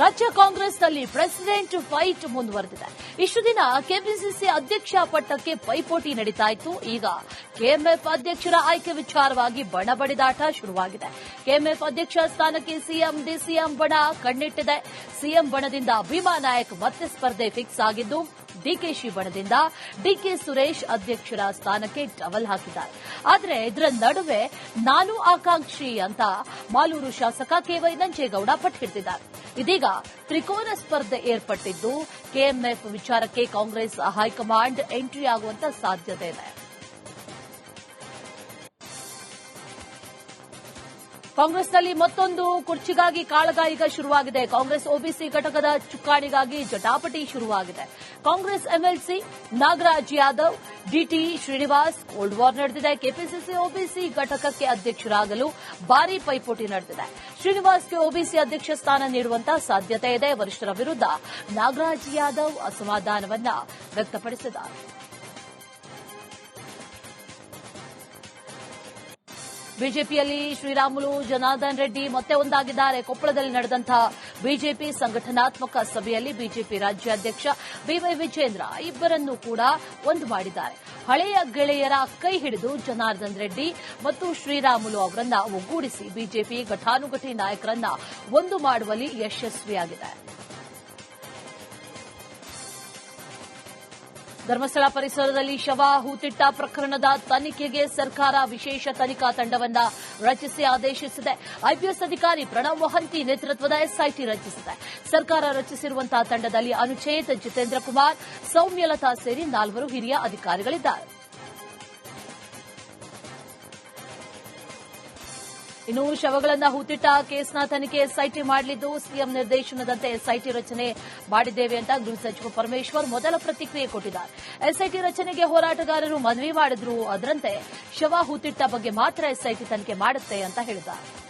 ರಾಜ್ಯ ಕಾಂಗ್ರೆಸ್ನಲ್ಲಿ president fight ಮುಂದುವರೆದಿದೆ. ಇಷ್ಟು ದಿನ ಕೆಪಿಸಿಸಿ ಅಧ್ಯಕ್ಷ ಪಟ್ಟಕ್ಕೆ ಪೈಪೋಟಿ ನಡೀತಾ ಇತ್ತು ಈಗ ಕೆಎಂಎಫ್ ಅಧ್ಯಕ್ಷರ ಆಯ್ಕೆ ವಿಚಾರವಾಗಿ ಬಣ ಬಡಿದಾಟ ಶುರುವಾಗಿದೆ. ಕೆಎಂಎಫ್ ಅಧ್ಯಕ್ಷ ಸ್ಥಾನಕ್ಕೆ ಸಿಎಂ, ಡಿಸಿಎಂ ಬಣ ಕಣ್ಣಿಟ್ಟಿದೆ. ಸಿಎಂ ಬಣದಿಂದ ಭೀಮಾ ನಾಯಕ್ ಮತ್ತೆ ಸ್ಪರ್ಧೆ ಫಿಕ್ಸ್ ಆಗಿದ್ದು, ಡಿಕೆಶಿ ಬಣದಿಂದ ಡಿಕೆ ಸುರೇಶ್ ಅಧ್ಯಕ್ಷರ ಸ್ಥಾನಕ್ಕೆ ಟವಲ್ ಹಾಕಿದ್ದಾರೆ. ಆದರೆ ಇದರ ನಡುವೆ ನಾನು ಆಕಾಂಕ್ಷಿ ಅಂತ ಮಾಲೂರು ಶಾಸಕ ಕೆವೈ ನಂಜೇಗೌಡ ಪಟ್ಟು ಹಿಡಿದಿದ್ದಾರೆ ಇದೀಗ ತ್ರಿಕೋನ ಸ್ಪರ್ಧೆ ಏರ್ಪಟ್ಟಿದ್ದು ಕೆಎಂಎಫ್ ವಿಚಾರಕ್ಕೆ ಕಾಂಗ್ರೆಸ್ ಹೈಕಮಾಂಡ್ ಎಂಟ್ರಿ ಆಗುವಂತ ಸಾಧ್ಯತೆ ಇದೆ. ಕಾಂಗ್ರೆಸ್ನಲ್ಲಿ ಮತ್ತೊಂದು ಕುರ್ಚಿಗಾಗಿ ಕಾಳಗ ಈಗ ಶುರುವಾಗಿದೆ. ಕಾಂಗ್ರೆಸ್ ಒಬಿಸಿ ಘಟಕದ ಚುಕ್ಕಾಣಿಗಾಗಿ ಜಟಾಪಟಿ ಶುರುವಾಗಿದೆ. Congress MLC Nagaraj Yadav DT Srinivas, cold war ನಡೆದಿದೆ. ಕೆಪಿಸಿಸಿ ಒಬಿಸಿ ಘಟಕಕ್ಕೆ ಅಧ್ಯಕ್ಷರಾಗಲು ಭಾರೀ ಪೈಪೋಟಿ ನಡೆದಿದೆ. ಶ್ರೀನಿವಾಸ್ಗೆ ಒಬಿಸಿ ಅಧ್ಯಕ್ಷ ಸ್ಥಾನ ನೀಡುವಂತಹ ಸಾಧ್ಯತೆ ಇದೆ. ವರಿಷ್ಠರ ವಿರುದ್ಧ ನಾಗರಾಜ್ ಯಾದವ್ ಅಸಮಾಧಾನವನ್ನ ವ್ಯಕ್ತಪಡಿಸಿದ್ದಾರೆ. ಬಿಜೆಪಿಯಲ್ಲಿ ಶ್ರೀರಾಮುಲು, ಜನಾರ್ದನ್ ರೆಡ್ಡಿ ಮತ್ತೆ ಒಂದಾಗಿದ್ದಾರೆ. ಕೊಪ್ಪಳದಲ್ಲಿ ನಡೆದಂತಹ ಬಿಜೆಪಿ ಸಂಘಟನಾತ್ಮಕ ಸಭೆಯಲ್ಲಿ ಬಿಜೆಪಿ ರಾಜ್ಯಾಧ್ಯಕ್ಷ ಬಿವೈ ವಿಜೇಂದ್ರ ಇಬ್ಬರನ್ನು ಕೂಡ ಒಂದು ಮಾಡಿದ್ದಾರೆ. ಹಳೆಯ ಗೆಳೆಯರ ಕೈ ಹಿಡಿದು ಜನಾರ್ದನ್ ರೆಡ್ಡಿ ಮತ್ತು ಶ್ರೀರಾಮುಲು ಅವರನ್ನ ಒಗ್ಗೂಡಿಸಿ ಬಿಜೆಪಿ ಘಟಾನುಘಟಿ ನಾಯಕರನ್ನ ಒಂದು ಮಾಡುವಲ್ಲಿ ಯಶಸ್ವಿಯಾಗಿದೆ. ಧರ್ಮಸ್ಥಳ ಪರಿಸರದಲ್ಲಿ ಶವ, ಹೂತಿಟ್ಟ ಪ್ರಕರಣದ ತನಿಖೆಗೆ ಸರ್ಕಾರ ವಿಶೇಷ ತನಿಖಾ ತಂಡವನ್ನು ರಚಿಸಿ ಆದೇಶಿಸಿದೆ. ಐಪಿಎಸ್ ಅಧಿಕಾರಿ ಪ್ರಣವ್ ಮೊಹಂತಿ ನೇತೃತ್ವದ ಎಸ್ಐಟಿ ರಚಿಸಿದೆ. ಸರ್ಕಾರ ರಚಿಸಿರುವಂತಹ ತಂಡದಲ್ಲಿ ಅನುಚೇತ್ ಜಿತೇಂದ್ರ ಕುಮಾರ್, ಸೌಮ್ಯಲತಾ ಸೇರಿ ನಾಲ್ವರು ಹಿರಿಯ ಅಧಿಕಾರಿಗಳಿದ್ದಾರೆ. ಇನ್ನು ಶವಗಳನ್ನ ಹೂತಿಟ್ಟ ಕೇಸ್ನ ತನಿಖೆ ಎಸ್ಐಟಿ ಮಾಡಲಿದ್ದು ಸಿಎಂ ನಿರ್ದೇಶನದಂತೆ ಎಸ್ಐಟಿ ರಚನೆ ಮಾಡಿದ್ದೇವೆ ಅಂತ ಗೃಹ ಸಚಿವ ಪರಮೇಶ್ವರ್ ಮೊದಲ ಪ್ರತಿಕ್ರಿಯೆ ಕೊಟ್ಟಿದ್ದಾರೆ. ಎಸ್ಐಟಿ ರಚನೆಗೆ ಹೋರಾಟಗಾರರು ಮನವಿ ಮಾಡಿದ್ರು ಅದರಂತೆ ಶವ ಹೂತಿಟ್ಟ ಬಗ್ಗೆ ಮಾತ್ರ ಎಸ್ಐಟಿ ತನಿಖೆ ಮಾಡುತ್ತೆ ಅಂತ ಹೇಳಿದ್ದಾರೆ.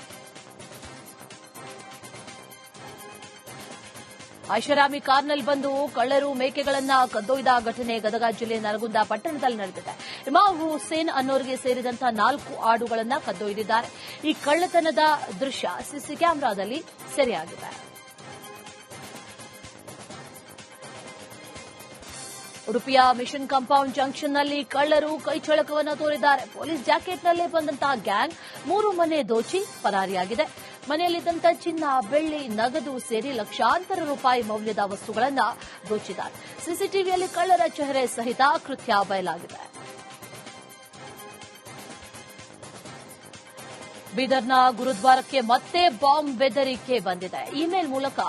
ಐಷಾರಾಮಿ ಕಾರ್ನಲ್ಲಿ ಬಂದು ಕಳ್ಳರು ಮೇಕೆಗಳನ್ನ ಕದ್ದೊಯ್ದ ಘಟನೆ ಗದಗ ಜಿಲ್ಲೆ ನರಗುಂದ ಪಟ್ಟಣದಲ್ಲಿ ನಡೆದಿದೆ. ಇಮಾಮ್ ಹುಸೇನ್ ಅನ್ನೋರಿಗೆ ಸೇರಿದಂತಹ ನಾಲ್ಕು ಆಡುಗಳನ್ನ ಕದ್ದೊಯ್ದಿದ್ದಾರೆ. ಈ ಕಳ್ಳತನದ ದೃಶ್ಯ ಸಿಸಿ ಕ್ಯಾಮೆರಾದಲ್ಲಿ ಸೆರೆಯಾಗಿದೆ. ಉಡುಪಿಯ ಮಿಷನ್ ಕಾಂಪೌಂಡ್ ಜಂಕ್ಷನ್ನಲ್ಲಿ ಕಳ್ಳರು ಕೈಚಳಕವನ್ನು ತೋರಿದ್ದಾರೆ. ಪೊಲೀಸ್ ಜಾಕೆಟ್ನಲ್ಲೇ ಬಂದಂತಹ ಗ್ಯಾಂಗ್ ಮೂರು ಮನೆ ದೋಚಿ ಪರಾರಿಯಾಗಿದೆ. ಮನೆಯಲ್ಲಿದ್ದಂತ ಚಿನ್ನ, ಬೆಳ್ಳಿ, ನಗದು ಸೇರಿ ಲಕ್ಷಾಂತರ ರೂಪಾಯಿ ಮೌಲ್ಯದ ವಸ್ತುಗಳನ್ನು ದೋಚಿದ್ದಾರೆ. ಸಿಸಿಟಿವಿಯಲ್ಲಿ ಕಳ್ಳರ ಚೆಹರೆ ಸಹಿತ ಕೃತ್ಯ ಬಯಲಾಗಿದೆ. ಬೀದರ್ನ ಗುರುದ್ವಾರಕ್ಕೆ ಮತ್ತೆ ಬಾಂಬ್ ಬೆದರಿಕೆ ಬಂದಿದೆ. ಇಮೇಲ್ ಮೂಲಕ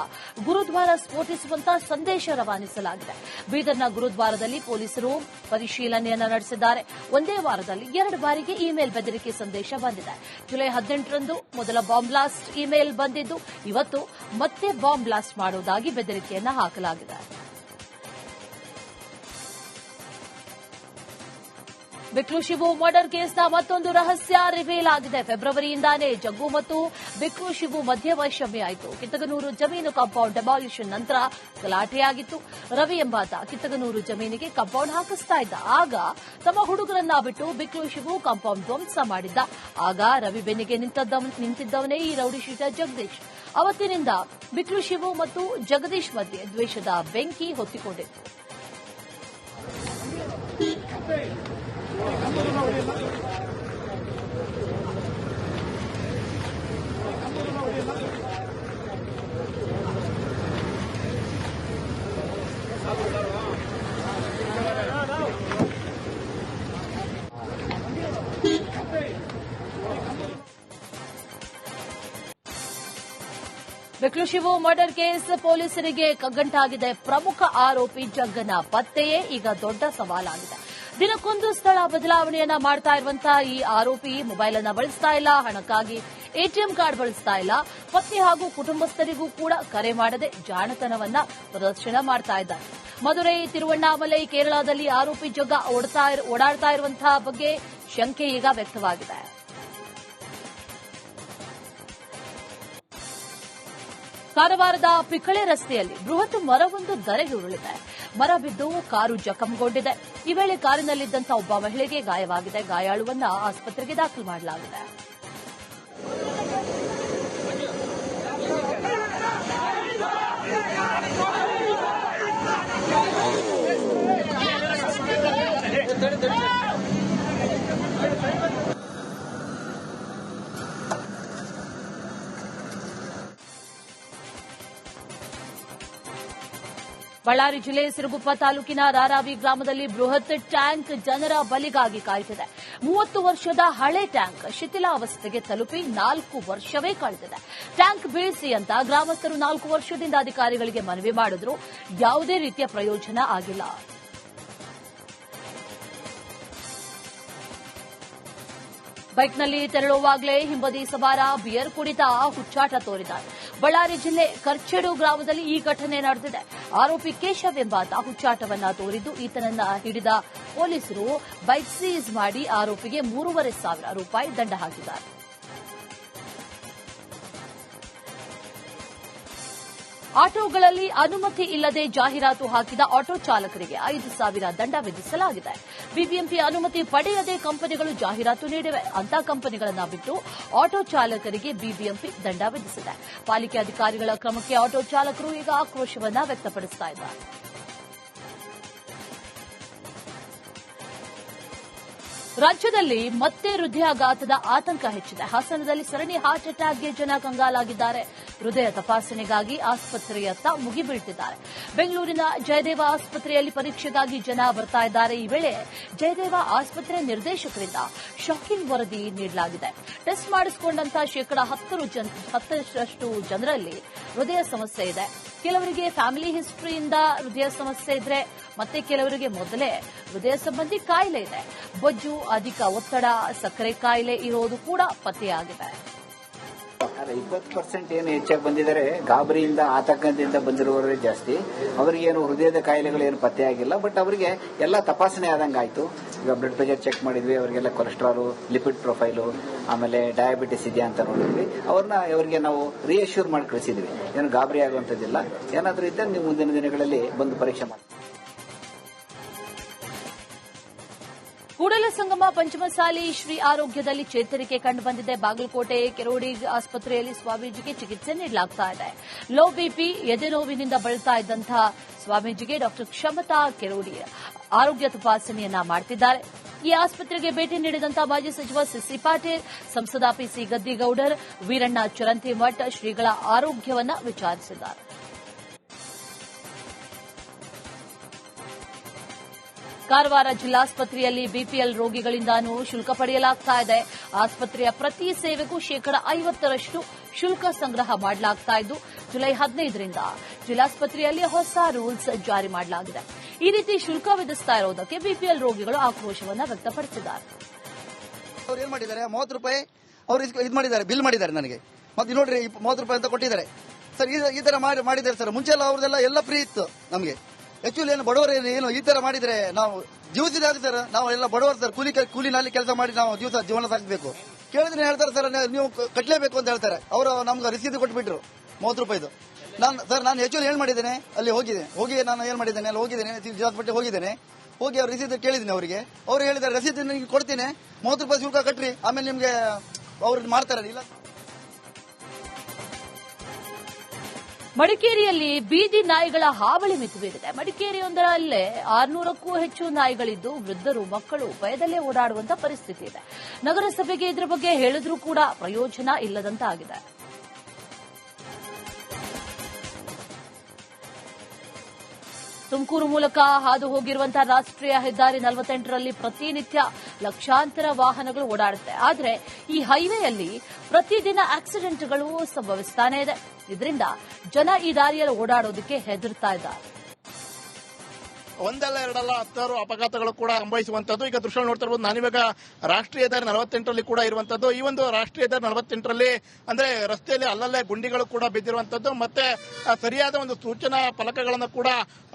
ಗುರುದ್ವಾರ ಸ್ಫೋಟಿಸುವಂತಹ ಸಂದೇಶ ರವಾನಿಸಲಾಗಿದೆ. ಬೀದರ್ನ ಗುರುದ್ವಾರದಲ್ಲಿ ಪೊಲೀಸರು ಪರಿಶೀಲನೆಯನ್ನು ನಡೆಸಿದ್ದಾರೆ. ಒಂದೇ ವಾರದಲ್ಲಿ ಎರಡು ಬಾರಿಗೆ ಇಮೇಲ್ ಬೆದರಿಕೆ ಸಂದೇಶ ಬಂದಿದೆ. ಜುಲೈ ಹದಿನೆಂಟರಂದು ಮೊದಲ ಬಾಂಬ್ ಬ್ಲಾಸ್ಟ್ ಇಮೇಲ್ ಬಂದಿದ್ದು, ಇವತ್ತು ಮತ್ತೆ ಬಾಂಬ್ ಬ್ಲಾಸ್ಟ್ ಮಾಡುವುದಾಗಿ ಬೆದರಿಕೆಯನ್ನು ಹಾಕಲಾಗಿದೆ. ಬಿಕ್ಲು ಶಿವು ಮರ್ಡರ್ ಕೇಸ್ನ ಮತ್ತೊಂದು ರಹಸ್ಯ ರಿವೀಲ್ ಆಗಿದೆ. ಫೆಬ್ರವರಿಯಿಂದಾನೇ ಜಗ್ಗು ಮತ್ತು ಬಿಕ್ಲು ಮಧ್ಯೆ ವೈಷಮ್ಯ ಆಯಿತು. ಕಿತ್ತಗನೂರು ಜಮೀನು ಕಾಂಪೌಂಡ್ ಡೆಮಾಲಿಷನ್ ನಂತರ ಗಲಾಟೆಯಾಗಿತ್ತು. ರವಿ ಎಂಬಾತ ಕಿತ್ತಗನೂರು ಜಮೀನಿಗೆ ಕಾಂಪೌಂಡ್ ಹಾಕಿಸ್ತಾ ಇದ್ದ. ಆಗ ತಮ್ಮ ಹುಡುಗರನ್ನ ಬಿಟ್ಟು ಬಿಕ್ಲು ಶಿವು ಕಾಂಪೌಂಡ್ ಧ್ವಂಸ ಮಾಡಿದ್ದ. ಆಗ ರವಿ ಬೆನ್ನಿಗೆ ನಿಂತಿದ್ದವನೇ ಈ ರೌಡಿ ಶೀಟ ಜಗದೀಶ್. ಅವತ್ತಿನಿಂದ ಬಿಕ್ಲು ಶಿವು ಮತ್ತು ಜಗದೀಶ್ ಮಧ್ಯೆ ದ್ವೇಷದ ಬೆಂಕಿ ಹೊತ್ತಿಕೊಂಡಿತ್ತು. ಶಿವು ಮರ್ಡರ್ ಕೇಸ್ ಪೊಲೀಸರಿಗೆ ಕಗ್ಗಂಟಾಗಿದೆ. ಪ್ರಮುಖ ಆರೋಪಿ ಜಗ್ಗನ ಪತ್ತೆಯೇ ಈಗ ದೊಡ್ಡ ಸವಾಲಾಗಿದೆ. ದಿನಕ್ಕೊಂದು ಸ್ಥಳ ಬದಲಾವಣೆಯನ್ನ ಮಾಡ್ತಾ ಇರುವಂತಹ ಈ ಆರೋಪಿ ಮೊಬೈಲ್ ಅನ್ನ ಬಳಸ್ತಾ ಇಲ್ಲ, ಹಣಕ್ಕಾಗಿ ಎಟಿಎಂ ಕಾರ್ಡ್ ಬಳಸ್ತಾ ಇಲ್ಲ. ಪತ್ನಿ ಹಾಗೂ ಕುಟುಂಬಸ್ಥರಿಗೂ ಕೂಡ ಕರೆ ಮಾಡದೆ ಜಾಣತನವನ್ನ ಪ್ರದರ್ಶನ ಮಾಡ್ತಾ ಇದ್ದಾರೆ. ಮಧುರೈ, ತಿರುವಣ್ಣಾಮಲೈ, ಕೇರಳದಲ್ಲಿ ಆರೋಪಿ ಜಗ್ಗ ಓಡಾಡ್ತಾ ಇರುವಂತಹ ಬಗ್ಗೆ ಶಂಕೆ ಈಗ ವ್ಯಕ್ತವಾಗಿದೆ. ಕಾರವಾರದ ಪಿಕಳೆ ರಸ್ತೆಯಲ್ಲಿ ಬೃಹತ್ ಮರವೊಂದು ಧರೆಗೆ ಉರುಳಿದೆ. ಮರ ಬಿದ್ದು ಕಾರು ಜಖಂಗೊಂಡಿದೆ. ಈ ವೇಳೆ ಕಾರಿನಲ್ಲಿದ್ದಂತಹ ಒಬ್ಬ ಮಹಿಳೆಗೆ ಗಾಯವಾಗಿದೆ. ಗಾಯಾಳುವನ್ನ ಆಸ್ಪತ್ರೆಗೆ ದಾಖಲು ಮಾಡಲಾಗಿದೆ. Gracias. ಬಳ್ಳಾರಿ ಜಿಲ್ಲೆ ಸಿರುಗುಪ್ಪ ತಾಲೂಕಿನ ರಾರಾವಿ ಗ್ರಾಮದಲ್ಲಿ ಬೃಹತ್ ಟ್ಯಾಂಕ್ ಜನರ ಬಲಿಗಾಗಿ ಕಾಯ್ತಿದೆ. ಮೂವತ್ತು ವರ್ಷದ ಹಳೆ ಟ್ಯಾಂಕ್ ಶಿಥಿಲಾವಸ್ಥೆಗೆ ತಲುಪಿ ನಾಲ್ಕು ವರ್ಷವೇ ಕಳೆದಿದೆ. ಟ್ಯಾಂಕ್ ಬೀಳಿಸಿ ಅಂತ ಗ್ರಾಮಸ್ಥರು ನಾಲ್ಕು ವರ್ಷದಿಂದ ಅಧಿಕಾರಿಗಳಿಗೆ ಮನವಿ ಮಾಡಿದ್ರು. ಯಾವುದೇ ರೀತಿಯ ಪ್ರಯೋಜನ ಆಗಿಲ್ಲ. ಬೈಕ್ನಲ್ಲಿ ತೆರಳುವಾಗಲೇ ಹಿಂಬದಿ ಸವಾರ ಬಿಯರ್ ಕುಡಿತ ಹುಚ್ಚಾಟ ತೋರಿದ್ದಾರೆ. ಬಳ್ಳಾರಿ ಜಿಲ್ಲೆ ಕರ್ಚೆಡು ಗ್ರಾಮದಲ್ಲಿ ಈ ಘಟನೆ ನಡೆದಿದೆ. ಆರೋಪಿ ಕೇಶವ್ ಎಂಬಾತ ಹುಚ್ಚಾಟವನ್ನ ತೋರಿದ್ದು ಈತನನ್ನ ಹಿಡಿದ ಪೊಲೀಸರು ಬೈಕ್ ಸೀಸ್ ಮಾಡಿ ಆರೋಪಿಗೆ ಮೂರುವರೆ ಸಾವಿರ ರೂಪಾಯಿ ದಂಡ ಹಾಕಿದ್ದಾರೆ. ಆಟೋಗಳಲ್ಲಿ ಅನುಮತಿ ಇಲ್ಲದೆ ಜಾಹೀರಾತು ಹಾಕಿದ ಆಟೋ ಚಾಲಕರಿಗೆ ಐದು ಸಾವಿರ ದಂಡ ವಿಧಿಸಲಾಗಿದೆ. ಬಿಬಿಎಂಪಿ ಅನುಮತಿ ಪಡೆಯದೆ ಕಂಪನಿಗಳು ಜಾಹೀರಾತು ನೀಡಿವೆ. ಅಂತ ಕಂಪನಿಗಳನ್ನು ಬಿಟ್ಟು ಆಟೋ ಚಾಲಕರಿಗೆ ಬಿಬಿಎಂಪಿ ದಂಡ ವಿಧಿಸಿದೆ. ಪಾಲಿಕೆ ಅಧಿಕಾರಿಗಳ ಕ್ರಮಕ್ಕೆ ಆಟೋ ಚಾಲಕರು ಈಗ ಆಕ್ರೋಶವನ್ನ ವ್ಯಕ್ತಪಡಿಸ್ತಾ ಇದ್ದಾರೆ. ರಾಜ್ಯದಲ್ಲಿ ಮತ್ತೆ ಹೃದಯಾಘಾತದ ಆತಂಕ ಹೆಚ್ಚಿದೆ. ಹಾಸನದಲ್ಲಿ ಸರಣಿ ಹಾರ್ಟ್ ಅಟ್ಯಾಕ್ಗೆ ಜನ ಕಂಗಾಲಾಗಿದ್ದಾರೆ. ಹೃದಯ ತಪಾಸಣೆಗಾಗಿ ಆಸ್ಪತ್ರೆಯತ್ತ ಮುಗಿಬೀಳ್ತಿದ್ದಾರೆ. ಬೆಂಗಳೂರಿನ ಜಯದೇವ ಆಸ್ಪತ್ರೆಯಲ್ಲಿ ಪರೀಕ್ಷೆಗಾಗಿ ಜನ ಬರ್ತಾ ಇದ್ದಾರೆ. ಈ ವೇಳೆ ಜಯದೇವ ಆಸ್ಪತ್ರೆ ನಿರ್ದೇಶಕರಿಂದ ಶಾಕಿಂಗ್ ವರದಿ ನೀಡಲಾಗಿದೆ. ಟೆಸ್ಟ್ ಮಾಡಿಸಿಕೊಂಡಂತ ಶೇಕಡಾ ಹತ್ತರಷ್ಟು ಜನರಲ್ಲಿ ಹೃದಯ ಸಮಸ್ಯೆ ಇದೆ. ಕೆಲವರಿಗೆ ಫ್ಯಾಮಿಲಿ ಹಿಸ್ಟ್ರಿಯಿಂದ ಹೃದಯ ಸಮಸ್ಯೆ ಇದ್ರೆ, ಮತ್ತೆ ಕೆಲವರಿಗೆ ಮೊದಲೇ ಹೃದಯ ಸಂಬಂಧಿ ಕಾಯಿಲೆ ಇದೆ. ಬೊಜ್ಜು, ಅಧಿಕ ಒತ್ತಡ, ಸಕ್ಕರೆ ಕಾಯಿಲೆ ಇರೋದು ಕೂಡ ಪತ್ತೆಯಾಗಿದೆ. ಇಪ್ಪತ್ತು ಪರ್ಸೆಂಟ್ ಏನು ಹೆಚ್ಚಾಗಿ ಬಂದಿದ್ದಾರೆ, ಗಾಬರಿಯಿಂದ ಆತಂಕದಿಂದ ಬಂದಿರುವವರೇ ಜಾಸ್ತಿ. ಅವರಿಗೇನು ಹೃದಯದ ಕಾಯಿಲೆಗಳು ಏನು ಪತ್ತೆ ಆಗಿಲ್ಲ ಬಟ್ ಅವರಿಗೆ ಎಲ್ಲ ತಪಾಸಣೆ ಆದಂಗೆ ಆಯ್ತು. ಈಗ ಬ್ಲಡ್ ಪ್ರೆಷರ್ ಚೆಕ್ ಮಾಡಿದ್ವಿ, ಅವರಿಗೆಲ್ಲ ಕೊಲೆಸ್ಟ್ರಾಲು ಲಿಪಿಡ್ ಪ್ರೊಫೈಲು ಆಮೇಲೆ ಡಯಾಬಿಟಿಸ್ ಇದೆಯಾ ಅಂತ ನೋಡಿದ್ವಿ. ಅವ್ರನ್ನ ಅವರಿಗೆ ನಾವು ರಿಯಶ್ಯೂರ್ ಮಾಡಿ ಕಳಿಸಿದ್ವಿ ಏನು ಗಾಬರಿ ಆಗುವಂಥದ್ದಿಲ್ಲ. ಏನಾದರೂ ಇದ್ದರೆ ನೀವು ಮುಂದಿನ ದಿನಗಳಲ್ಲಿ ಬಂದು ಪರೀಕ್ಷೆ ಮಾಡಿ ಕೂಡಲ ಸಂಗಮ ಪಂಚಮಸಾಲಿ ಶ್ರೀ ಆರೋಗ್ಯದಲ್ಲಿ ಚೇತರಿಕೆ ಕಂಡುಬಂದಿದೆ. ಬಾಗಲಕೋಟೆ, ಕೆರೋಡಿ ಆಸ್ಪತ್ರೆಯಲ್ಲಿ ಸ್ವಾಮೀಜಿಗೆ ಚಿಕಿತ್ಸೆ ನೀಡಲಾಗ್ತಾ ಇದೆ. ಲೋ ಬಿಪಿ, ಎದೆನೋವಿನಿಂದ ಬಳಲ್ತಾ ಇದ್ದಂತಹ ಸ್ವಾಮೀಜಿಗೆ ಡಾಕ್ಟರ್ ಕ್ಷಮತಾ ಕೆರೋಡಿ ಆರೋಗ್ಯ ತಪಾಸಣೆಯನ್ನ ಮಾಡುತ್ತಿದ್ದಾರೆ ಈ ಆಸ್ಪತ್ರೆಗೆ ಭೇಟಿ ನೀಡಿದಂತಹ ಮಾಜಿ ಸಚಿವ ಸಿಸಿ ಪಾಟೀಲ್, ಸಂಸದ ಪಿಸಿ ಗದ್ದಿಗೌಡರ್, ವೀರಣ್ಣ ಚರಂತಿಮಠ್ ಶ್ರೀಗಳ ಆರೋಗ್ಯವನ್ನ ವಿಚಾರಿಸಿದ್ದಾರೆ. ಕಾರವಾರ ಜಿಲ್ಲಾಸ್ಪತ್ರೆಯಲ್ಲಿ ಬಿಪಿಎಲ್ ರೋಗಿಗಳಿಂದಾನೂ ಶುಲ್ಕ ಪಡೆಯಲಾಗ್ತಾ ಇದೆ. ಆಸ್ಪತ್ರೆಯ ಪ್ರತಿ ಸೇವೆಗೂ ಶೇಕಡ ಐವತ್ತರಷ್ಟು ಶುಲ್ಕ ಸಂಗ್ರಹ ಮಾಡಲಾಗ್ತಾ ಇದ್ದು, ಜುಲೈ ಹದಿನೈದರಿಂದ ಜಿಲ್ಲಾಸ್ಪತ್ರೆಯಲ್ಲಿ ಹೊಸ ರೂಲ್ಸ್ ಜಾರಿ ಮಾಡಲಾಗಿದೆ. ಈ ರೀತಿ ಶುಲ್ಕ ವಿಧಿಸ್ತಾ ಇರೋದಕ್ಕೆ ಬಿಪಿಎಲ್ ರೋಗಿಗಳು ಆಕ್ರೋಶವನ್ನು ವ್ಯಕ್ತಪಡಿಸಿದ್ದಾರೆ. ಅವ್ರು ಏನ್ ಮಾಡಿದ್ದಾರೆ? ಮೂವತ್ತು ರೂಪಾಯಿ ಅವ್ರು ಇದು ಮಾಡಿದ್ದಾರೆ, ಬಿಲ್ ಮಾಡಿದ್ದಾರೆ ನನಗೆ. ಮತ್ತೆ ನೋಡ್ರಿ ಮೂವತ್ತು ರೂಪಾಯಿ ಅಂತ ಕೊಟ್ಟಿದ್ದಾರೆ. ಸರ್, ಈ- ತರ ಮಾಡಿ ಮಾಡಿದ್ದಾರೆ ಸರ್. ಮುಂಚೆ ಎಲ್ಲ ಅವ್ರದೆಲ್ಲ ಎಲ್ಲ ಫ್ರೀ ಇತ್ತು ನಮಗೆ. ಆಕ್ಚುಲಿ ಏನು ಬಡವರು ಏನು ಈ ತರ ಮಾಡಿದ್ರೆ ನಾವು ಜೀವಿಸಿದಾಗ ಸರ್ ನಾವು ಎಲ್ಲ ಬಡವರು ಸರ್ ಕೂಲಿ ಕೂಲಿನಲ್ಲಿ ಕೆಲಸ ಮಾಡಿ ನಾವು ದಿವಸ ಜೀವನ ಸಾಗಿಸಬೇಕು. ಕೇಳಿದ್ರೆ ಹೇಳ್ತಾರೆ ಸರ್ ನೀವು ಕಟ್ಟಲೇಬೇಕು ಅಂತ ಹೇಳ್ತಾರೆ. ಅವರು ನಮ್ಗೆ ರಸೀದಿ ಕೊಟ್ಬಿಟ್ರು, ಮೂವತ್ತು ರೂಪಾಯಿದು. ನಾನು ಸರ್ ನಾನು ಆಕ್ಚುಲಿ ಏನ್ ಮಾಡಿದ್ದೇನೆ, ಅಲ್ಲಿ ಹೋಗಿದೆ ಹೋಗಿ ನಾನು ಏನ್ ಮಾಡಿದ್ದೇನೆ, ಅಲ್ಲಿ ಹೋಗಿದ್ದೇನೆ ಜಿಲ್ಲಾಸ್ಪತ್ರೆ ಹೋಗಿದ್ದೇನೆ. ಹೋಗಿ ಅವ್ರು ರಸೀದಿ ಕೇಳಿದ್ದೀನಿ ಅವರಿಗೆ. ಅವ್ರು ಹೇಳಿದ್ದಾರೆ ರಸೀದಿ ನಿಮಗೆ ಕೊಡ್ತೀನಿ, ಮೂವತ್ತು ರೂಪಾಯಿ ಶುಲ್ಕ ಕಟ್ಟ್ರಿ ಆಮೇಲೆ ನಿಮ್ಗೆ ಅವ್ರು ಮಾಡ್ತಾರೆ, ಇಲ್ಲ? ಮಡಿಕೇರಿಯಲ್ಲಿ ಬೀದಿ ನಾಯಿಗಳ ಹಾವಳಿ ಮಿತಿಮೀರಿದೆ ಮಡಿಕೇರಿಯೊಂದರಲ್ಲೇ ಆರ್ನೂರಕ್ಕೂ ಹೆಚ್ಚು ನಾಯಿಗಳಿದ್ದು ವೃದ್ಧರು, ಮಕ್ಕಳು ಭಯದಲ್ಲೇ ಓಡಾಡುವಂತಹ ಪರಿಸ್ಥಿತಿ ಇದೆ. ನಗರಸಭೆಗೆ ಇದರ ಬಗ್ಗೆ ಹೇಳಿದ್ರೂ ಕೂಡ ಪ್ರಯೋಜನ ಇಲ್ಲದಂತಾಗಿದೆ. ತುಮಕೂರು ಮೂಲಕ ಹಾದು ಹೋಗಿರುವಂತಹ ರಾಷ್ಟ್ರೀಯ ಹೆದ್ದಾರಿ ನಲವತ್ತೆಂಟರಲ್ಲಿ ಪ್ರತಿನಿತ್ಯ ಲಕ್ಷಾಂತರ ವಾಹನಗಳು ಓಡಾಡುತ್ತೆ. ಆದರೆ ಈ ಹೈವೇಯಲ್ಲಿ ಪ್ರತಿದಿನ ಆಕ್ಸಿಡೆಂಟ್ಗಳು ಸಂಭವಿಸ್ತಾನೆ ಇದೆ. ಇದರಿಂದ ಜನ ಈ ದಾರಿಯಲ್ಲಿ ಓಡಾಡೋದಕ್ಕೆ ಹೆದರ್ತಾ ಇದ್ದಾರೆ. ಒಂದಲ್ಲ ಎರಡಲ್ಲ ಹತ್ತಾರು ಅಪಘಾತಗಳು ಕೂಡ ಸಂಭವಿಸುವಂತದ್ದು. ಈಗ ದೃಶ್ಯ ನೋಡ್ತಾ ಇರಬಹುದು ನಾನಿವಾಗ ರಾಷ್ಟ್ರೀಯ ಹೆದ್ದಾರಿ ನಲವತ್ತೆಂಟರಲ್ಲಿ ಕೂಡ ಇರುವಂತದ್ದು. ಈ ಒಂದು ರಾಷ್ಟ್ರೀಯ ಹೆದ್ದಾರಿ ನಲವತ್ತೆಂಟರಲ್ಲಿ ಅಂದ್ರೆ ರಸ್ತೆಯಲ್ಲಿ ಅಲ್ಲಲ್ಲೇ ಗುಂಡಿಗಳು ಕೂಡ ಬಿದ್ದಿರುವಂತದ್ದು ಮತ್ತೆ ಸರಿಯಾದ ಒಂದು ಸೂಚನಾ ಫಲಕಗಳನ್ನು ಕೂಡ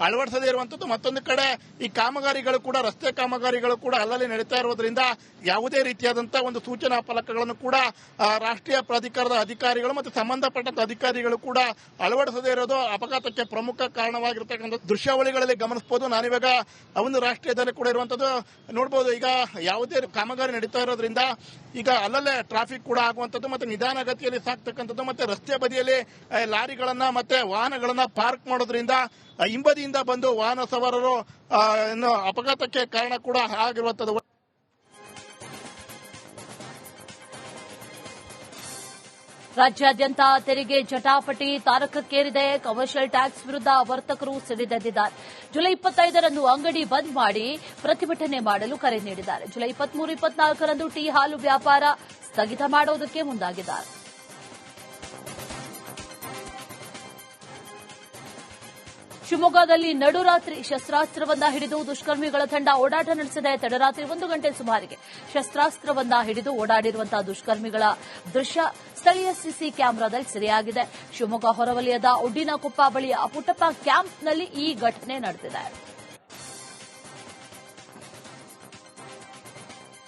ಅಳವಡಿಸದೇ ಇರುವಂತದ್ದು. ಮತ್ತೊಂದು ಕಡೆ ಈ ಕಾಮಗಾರಿಗಳು ಕೂಡ, ರಸ್ತೆ ಕಾಮಗಾರಿಗಳು ಕೂಡ ಅಲ್ಲಲ್ಲಿ ನಡೀತಾ ಇರುವುದರಿಂದ ಯಾವುದೇ ರೀತಿಯಾದಂತಹ ಒಂದು ಸೂಚನಾ ಫಲಕಗಳನ್ನು ಕೂಡ ರಾಷ್ಟ್ರೀಯ ಪ್ರಾಧಿಕಾರದ ಅಧಿಕಾರಿಗಳು ಮತ್ತು ಸಂಬಂಧಪಟ್ಟಂತ ಅಧಿಕಾರಿಗಳು ಕೂಡ ಅಳವಡಿಸದೇ ಇರೋದು ಅಪಘಾತಕ್ಕೆ ಪ್ರಮುಖ ಕಾರಣವಾಗಿರತಕ್ಕಂಥ ದೃಶ್ಯಾವಳಿಗಳಲ್ಲಿ ಗಮನಿಸಬಹುದು ನಾನಿವಾಗ ಒಂದು ರಾಷ್ಟ್ರೀಯ ಹೆದ್ದಾರಿ ಕೂಡ ಇರುವಂತದ್ದು ನೋಡಬಹುದು ಈಗ ಯಾವುದೇ ಕಾಮಗಾರಿ ನಡೀತಾ ಇರೋದ್ರಿಂದ ಈಗ ಅಲ್ಲಲ್ಲೇ ಟ್ರಾಫಿಕ್ ಕೂಡ ಆಗುವಂತದ್ದು ಮತ್ತೆ ನಿಧಾನಗತಿಯಲ್ಲಿ ಸಾಕ್ತಕ್ಕಂಥದ್ದು ಮತ್ತೆ ರಸ್ತೆ ಬದಿಯಲ್ಲಿ ಲಾರಿಗಳನ್ನ ಮತ್ತೆ ವಾಹನಗಳನ್ನ ಪಾರ್ಕ್ ಮಾಡೋದ್ರಿಂದ ಹಿಂಬದಿಯಿಂದ ಬಂದು ವಾಹನ ಸವಾರರು ಅಪಘಾತಕ್ಕೆ ಕಾರಣ ಕೂಡ ಆಗಿರುವಂತದ್ದು. ರಾಜ್ಯಾದ್ಯಂತ ತೆರಿಗೆ ಜಟಾಪಟಿ ತಾರಕಕ್ಕೇರಿದೆ. ಕಮರ್ಷಿಯಲ್ ಟ್ಯಾಕ್ಸ್ ವಿರುದ್ಧ ವರ್ತಕರು ಸಿಡಿದೆದ್ದಿದ್ದಾರೆ ಜುಲೈ ಇಪ್ಪತ್ತೈದರಂದು ಅಂಗಡಿ ಬಂದ್ ಮಾಡಿ ಪ್ರತಿಭಟನೆ ಮಾಡಲು ಕರೆ ನೀಡಿದ್ದಾರೆ. ಜುಲೈ ಇಪ್ಪತ್ಮೂರು, ಇಪ್ಪತ್ನಾಲ್ಕರಂದು ಟೀ ಹಾಲು ವ್ಯಾಪಾರ ಸ್ಥಗಿತ ಮಾಡುವುದಕ್ಕೆ ಮುಂದಾಗಿದ್ದಾರೆ. ಶಿವಮೊಗ್ಗದಲ್ಲಿ ನಡುರಾತ್ರಿ ಶಸ್ತ್ರಾಸ್ತ್ರವನ್ನ ಹಿಡಿದು ದುಷ್ಕರ್ಮಿಗಳ ತಂಡ ಓಡಾಟ ನಡೆಸಿದೆ. ತಡರಾತ್ರಿ ಒಂದು ಗಂಟೆ ಸುಮಾರಿಗೆ ಶಸ್ತ್ರಾಸ್ತ್ರವನ್ನ ಹಿಡಿದು ಓಡಾಡಿರುವಂತಹ ದುಷ್ಕರ್ಮಿಗಳ ದೃಶ್ಯ ಸ್ಥಳೀಯ ಸಿಸಿ ಕ್ಯಾಮೆರಾದಲ್ಲಿ ಸೆರೆಯಾಗಿದೆ. ಶಿವಮೊಗ್ಗ ಹೊರವಲಯದ ಒಡ್ಡಿನಕೊಪ್ಪ ಬಳಿಯ ಪುಟ್ಟಪ್ಪ ಕ್ಯಾಂಪ್ನಲ್ಲಿ ಈ ಘಟನೆ ನಡೆದಿದೆ.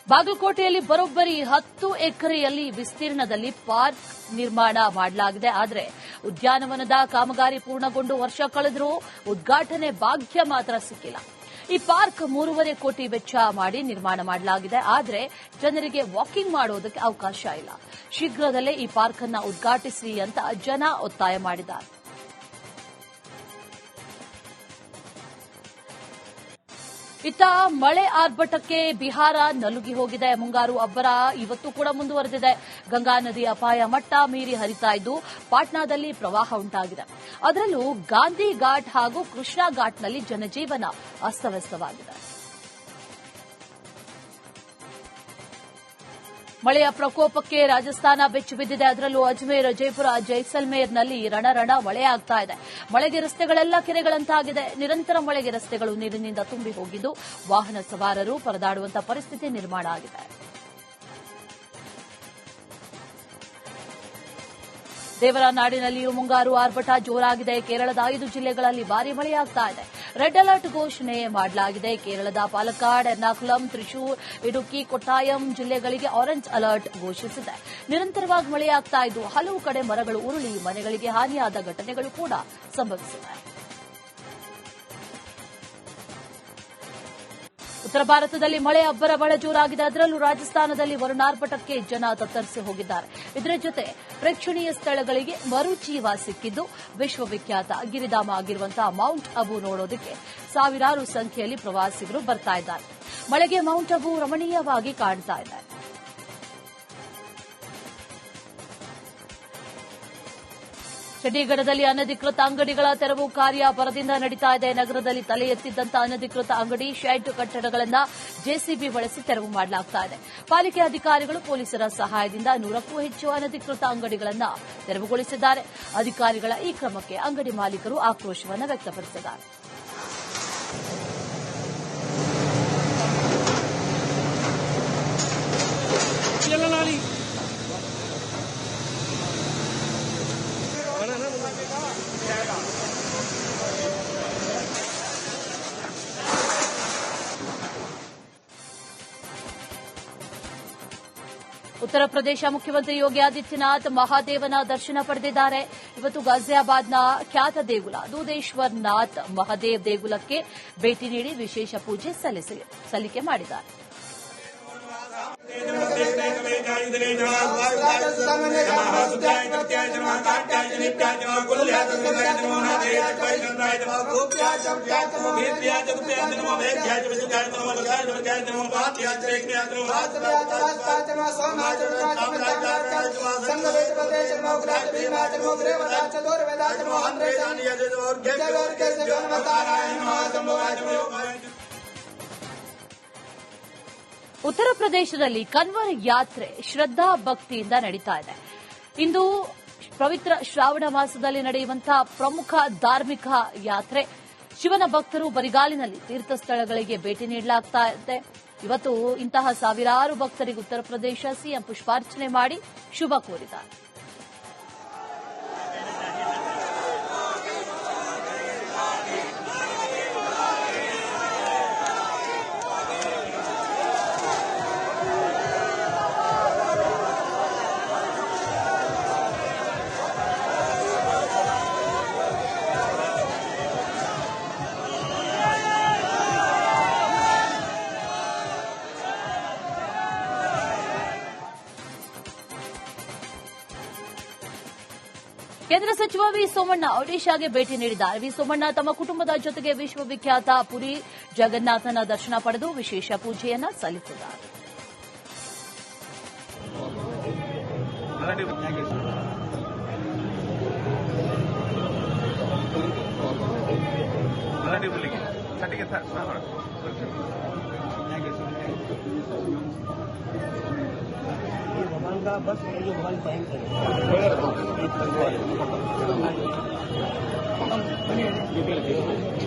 ಬಾಗಲಕೋಟೆಯಲ್ಲಿ ಬರೋಬ್ಬರಿ ಹತ್ತು ಎಕರೆಯಲ್ಲಿ ವಿಸ್ತೀರ್ಣದಲ್ಲಿ ಪಾರ್ಕ್ ನಿರ್ಮಾಣ ಮಾಡಲಾಗಿದೆ. ಆದರೆ ಉದ್ಯಾನವನದ ಕಾಮಗಾರಿ ಪೂರ್ಣಗೊಂಡು ವರ್ಷ ಕಳೆದರೂ ಉದ್ಘಾಟನೆ ಭಾಗ್ಯ ಮಾತ್ರ ಸಿಕ್ಕಿಲ್ಲ. ಈ ಪಾರ್ಕ್ ಮೂರುವರೆ ಕೋಟಿ ವೆಚ್ಚ ಮಾಡಿ ನಿರ್ಮಾಣ ಮಾಡಲಾಗಿದೆ. ಆದರೆ ಜನರಿಗೆ ವಾಕಿಂಗ್ ಮಾಡೋದಕ್ಕೆ ಅವಕಾಶ ಇಲ್ಲ. ಶೀಘ್ರದಲ್ಲೇ ಈ ಪಾರ್ಕ್ ಅನ್ನ ಉದ್ಘಾಟಿಸಿ ಅಂತ ಜನ ಒತ್ತಾಯ ಮಾಡಿದ್ದಾರೆ. ಇತ್ತ ಮಳೆ ಆರ್ಭಟಕ್ಕೆ ಬಿಹಾರ ನಲುಗಿ ಹೋಗಿದೆ. ಮುಂಗಾರು ಅಬ್ಬರ ಇವತ್ತು ಕೂಡ ಮುಂದುವರೆದಿದೆ. ಗಂಗಾ ನದಿ ಅಪಾಯ ಮಟ್ಟ ಮೀರಿ ಹರಿತಾ ಇದ್ದು ಪಾಟ್ನಾದಲ್ಲಿ ಪ್ರವಾಹ ಉಂಟಾಗಿದೆ. ಅದರಲ್ಲೂ ಗಾಂಧಿ ಘಾಟ್ ಹಾಗೂ ಕೃಷ್ಣಾ ಘಾಟ್ನಲ್ಲಿ ಜನಜೀವನ ಅಸ್ತವ್ಯಸ್ತವಾಗಿದೆ. ಮಳೆಯ ಪ್ರಕೋಪಕ್ಕೆ ರಾಜಸ್ಥಾನ ಬೆಚ್ಚು ಬಿದ್ದಿದೆ. ಅದರಲ್ಲೂ ಅಜ್ಮೇರ್, ಜೈಪುರ, ಜೈಸಲ್ಮೇರ್ನಲ್ಲಿ ರಣರಣ ಮಳೆಯಾಗ್ತಾ ಇದೆ. ಮಳೆಗೆ ರಸ್ತೆಗಳೆಲ್ಲ ಕೆರೆಗಳಂತಾಗಿದೆ. ನಿರಂತರ ಮಳೆಗೆ ರಸ್ತೆಗಳು ನೀರಿನಿಂದ ತುಂಬಿ ಹೋಗಿದ್ದು, ವಾಹನ ಸವಾರರು ಪರದಾಡುವಂತಹ ಪರಿಸ್ಥಿತಿ ನಿರ್ಮಾಣ ಆಗಿದೆ. ದೇವರ ನಾಡಿನಲ್ಲಿಯೂ ಮುಂಗಾರು ಆರ್ಭಟ ಜೋರಾಗಿದೆ. ಕೇರಳದ ಐದು ಜಿಲ್ಲೆಗಳಲ್ಲಿ ಭಾರಿ ಮಳೆಯಾಗ್ತಾ ಇದೆ. ರೆಡ್ ಅಲರ್ಟ್ ಘೋಷಣೆ ಮಾಡಲಾಗಿದೆ. ಕೇರಳದ ಪಾಲಕ್ಕಾಡ್, ಎರ್ನಾಕುಲಂ, ತ್ರಿಶೂರ್ ಇಡುಕ್ಕಿ ಕೊಟ್ಟಾಯಂ ಜಿಲ್ಲೆಗಳಿಗೆ ಆರೆಂಜ್ ಅಲರ್ಟ್ ಘೋಷಿಸಿದೆ. ನಿರಂತರವಾಗಿ ಮಳೆಯಾಗ್ತಾ ಇದ್ದು, ಹಲವು ಕಡೆ ಮರಗಳು ಉರುಳಿ, ಮನೆಗಳಿಗೆ ಹಾನಿಯಾದ ಘಟನೆಗಳು ಕೂಡ ಸಂಭವಿಸಿವೆ. ಉತ್ತರ ಭಾರತದಲ್ಲಿ ಮಳೆ ಅಬ್ಬರ ಬಹಳ ಜೋರಾಗಿದೆ. ಅದರಲ್ಲೂ ರಾಜಸ್ಥಾನದಲ್ಲಿ ವರುಣಾರ್ಭಟಕ್ಕೆ ಜನ ತತ್ತರಿಸಿ ಹೋಗಿದ್ದಾರೆ. ಇದರ ಜೊತೆ ಪ್ರೇಕ್ಷಣೀಯ ಸ್ಥಳಗಳಿಗೆ ಮರುಜೀವ ಸಿಕ್ಕಿದ್ದು. ವಿಶ್ವವಿಖ್ಯಾತ ಗಿರಿಧಾಮ ಆಗಿರುವಂತಹ ಮೌಂಟ್ ಅಬು ನೋಡೋದಕ್ಕೆ ಸಾವಿರಾರು ಸಂಖ್ಯೆಯಲ್ಲಿ ಪ್ರವಾಸಿಗರು ಬರ್ತಾ ಇದ್ದಾರೆ. ಮಳೆಗೆ ಮೌಂಟ್ ಅಬು ರಮಣೀಯವಾಗಿ ಕಾಣ್ತಾ ಇದೆ ಚಂಡೀಗಢದಲ್ಲಿ ಅನಧಿಕೃತ ಅಂಗಡಿಗಳ ತೆರವು ಕಾರ್ಯ ಬರದಿಂದ ನಡೀತಾ ಇದೆ. ನಗರದಲ್ಲಿ ತಲೆ ಎತ್ತಿದ್ದಂತ ಅನಧಿಕೃತ ಅಂಗಡಿ, ಶೆಡ್ ಕಟ್ಟಡಗಳನ್ನು ಜೆಸಿಬಿ ಬಳಸಿ ತೆರವು ಮಾಡಲಾಗ್ತಾ ಇದೆ. ಪಾಲಿಕೆ ಅಧಿಕಾರಿಗಳು ಪೊಲೀಸರ ಸಹಾಯದಿಂದ ನೂರಕ್ಕೂ ಹೆಚ್ಚು ಅನಧಿಕೃತ ಅಂಗಡಿಗಳನ್ನು ತೆರವುಗೊಳಿಸಿದ್ದಾರೆ. ಅಧಿಕಾರಿಗಳ ಈ ಕ್ರಮಕ್ಕೆ ಅಂಗಡಿ ಮಾಲೀಕರು ಆಕ್ರೋಶವನ್ನು ವ್ಯಕ್ತಪಡಿಸಿದ್ದಾರೆ. ಉತ್ತರ ಪ್ರದೇಶ ಮುಖ್ಯಮಂತ್ರಿ ಯೋಗಿ ಆದಿತ್ಯನಾಥ್ ಮಹಾದೇವನ ದರ್ಶನ ಪಡೆದಿದ್ದಾರೆ. ಇವತ್ತು ಗಾಜಿಯಾಬಾದ್ನ ಖ್ಯಾತ ದೇಗುಲ ದೂದೇಶ್ವರ್ ನಾಥ್ ಮಹಾದೇವ್ ದೇಗುಲಕ್ಕೆ ಭೇಟಿ ನೀಡಿ ವಿಶೇಷ ಪೂಜೆ ಸಲ್ಲಿಕೆ ಮಾಡಿದ್ದಾರೆ. गोविंदने नमः वायुदासमने नमः सुधाय प्रत्याय नमः काट्याय नित्याय नमः कुल्याय तस्माय नमः नादेय तस्माय नमः नमः गोप्याय जप्याय नमः वीर्याय जप्याय नमः वेद्याय विजुकाय नमः लगाय लगाय नमः पात्याय त्रेक्याय नमः वासवाय तस्माय नमः सोमाय नमः तमराय नमः संगवेद पदे नमः ग्रात भीमाय नमः ग्रेवदाय चतुर्वेदाय नमः अमृताय नमः और जय और कैसे नमः ताराय नमः संभवाय नमः ಉತ್ತರ ಪ್ರದೇಶದಲ್ಲಿ ಕನ್ವರ್ ಯಾತ್ರೆ ಶ್ರದ್ಧಾ ಭಕ್ತಿಯಿಂದ ನಡೀತಾ ಇದೆ. ಇಂದು ಪವಿತ್ರ ಶ್ರಾವಣ ಮಾಸದಲ್ಲಿ ನಡೆಯುವಂತಹ ಪ್ರಮುಖ ಧಾರ್ಮಿಕ ಯಾತ್ರೆ ಶಿವನ ಭಕ್ತರು ಬರಿಗಾಲಿನಲ್ಲಿ ತೀರ್ಥಸ್ಥಳಗಳಿಗೆ ಭೇಟಿ ನೀಡಲಾಗ್ತಾ ಇದೆ. ಇವತ್ತು ಇಂತಹ ಸಾವಿರಾರು ಭಕ್ತರಿಗೆ ಉತ್ತರ ಪ್ರದೇಶ ಸಿಎಂ ಪುಷ್ಪಾರ್ಚನೆ ಮಾಡಿ ಶುಭ ಕೋರಿದ್ದಾರೆ. ಸಚಿವ ವಿ. ಸೋಮಣ್ಣ ಒಡಿಶಾಗೆ ಭೇಟಿ ನೀಡಿದ್ದಾರೆ. ವಿ. ಸೋಮಣ್ಣ ತಮ್ಮ ಕುಟುಂಬದ ಜೊತೆಗೆ ವಿಶ್ವವಿಖ್ಯಾತ ಪುರಿ ಜಗನ್ನಾಥನ ದರ್ಶನ ಪಡೆದು ವಿಶೇಷ ಪೂಜೆಯನ್ನು ಸಲ್ಲಿಸಿದ್ದಾರೆ. भगवान का बस मुझे भगवान पहन करें